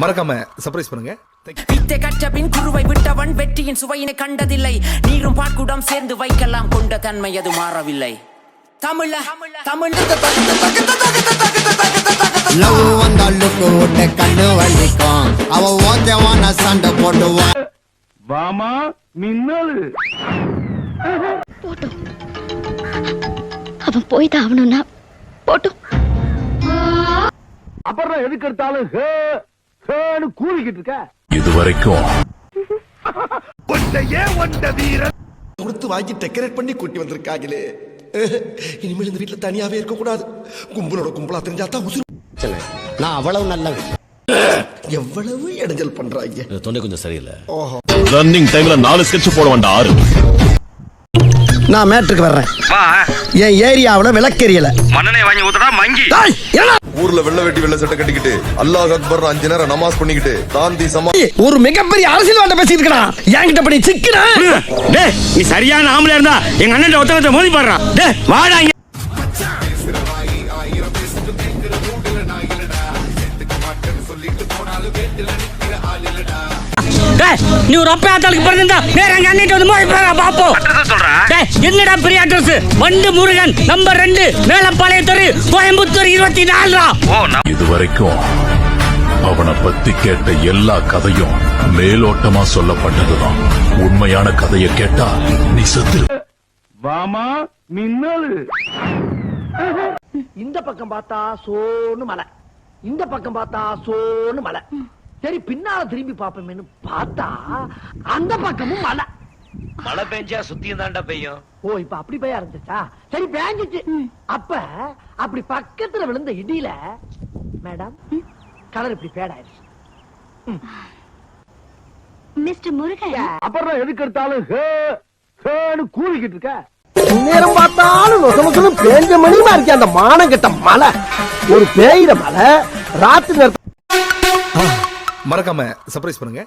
மறக்காம சர்ப்ரைஸ் பண்ணுங்க. Thank you. வித்தை கற்ற பின் குருவை விட்டவன் வெற்றியின் சுவையினை கண்டதில்லை. நீரும் பாட்குடம் சேர்ந்து வைக்கலாம் கொண்ட தன்மை அது மாறவில்லை. தமிழ தமிழ். லவ் வந்தா லுக்கு விட்டு கண்ணு வலிக்கும். அவ ஓகேவான சண்டை போட்டுவா. வாமா மின்னல். போட்டும். அவன் போய் தான் ஆகணும்னா போட்டும். அப்புறம் எதுக்கு எடுத்தாலும் ஹே ஹேன்னு கூறிக்கிட்டு இருக்க. இதுவரைக்கும். கொடுத்து வாங்கி டெக்கரேட் பண்ணி கூட்டி வந்திருக்காங்களே. இனிமேல் இந்த வீட்டுல தனியாவே இருக்க கூடாது கும்பலோட கும்பலா தெரிஞ்சா தான் உசுறு. நான் அவ்வளவு நல்லவன். எவ்வளவு இடைஞ்சல் பண்றாங்க. தொண்டை கொஞ்சம் சரியில்லை. ரன்னிங் டைம்ல நாலு ஸ்கெட்ச் போட வேண்டாம் ஆறு. நான் மேட்ருக்கு வர்றேன். என் ஏரியாவுல விளக்கெரியல. மண்ணனை வாங்கி ஊத்துறா மங்கி. ஊர்ல வெள்ளை வெட்டி வெள்ளை சட்டை கட்டிக்கிட்டு அல்லாஹ் அக்பர் அஞ்சு நேரம் நமாஸ் பண்ணிக்கிட்டு தாந்தி சமா ஒரு மிகப்பெரிய அரசியல்வாட்ட பேசிட்டு இருக்கான் என்கிட்ட படி சிக்கினா டேய் நீ சரியான ஆம்பளை இருந்தா எங்க அண்ணன் ஒருத்தவத்தை மோதி பாடுறான் டேய் வாடா நீ ஒரு அப்பா ஆத்தாளுக்கு பிறந்திருந்தா நேரா எங்க அண்ணிட்ட வந்து மோதி பாப்போம். டேய், என்னடா பெரிய அட்ரஸ் வண்டு முருகன் நம்பர் ரெண்டு மேலப்பாளைய தெரு கோயம்புத்தூர் இருபத்தி நாலு இதுவரைக்கும் அவனை பத்தி கேட்ட எல்லா கதையும் மேலோட்டமா சொல்லப்பட்டதுதான். உண்மையான கதையை கேட்டா நீ செத்து வாமா மின்னல். இந்த பக்கம் பார்த்தா சோன்னு மலை இந்த பக்கம் பார்த்தா சோன்னு மலை சரி பின்னால திரும்பி பாப்போமேனு பார்த்தா அந்த பக்கமும் மலை மழை பெஞ்சா சுத்தியும் தாண்டா பெய்யும். ஓ இப்ப அப்படி போய் ஆரம்பிச்சா சரி பேஞ்சிச்சு அப்ப அப்படி பக்கத்துல விழுந்த இடியில மேடம் கலர் இப்படி ஆயிடுச்சு. மிஸ்டர் முருகன். அப்புறம் எதுக்கு எடுத்தாலும் ஹே ஹேன்னு கூறிக்கிட்டு இருக்க. நேரம் பார்த்தாலும் நொசமசலும் பேஞ்ச மணிமா இருக்கே அந்த மானங்கட்ட மலை. ஒரு பேயிற மலை ராத்திரி நேரத்துல மறக்காம சர்ப்ரைஸ் பண்ணுங்க.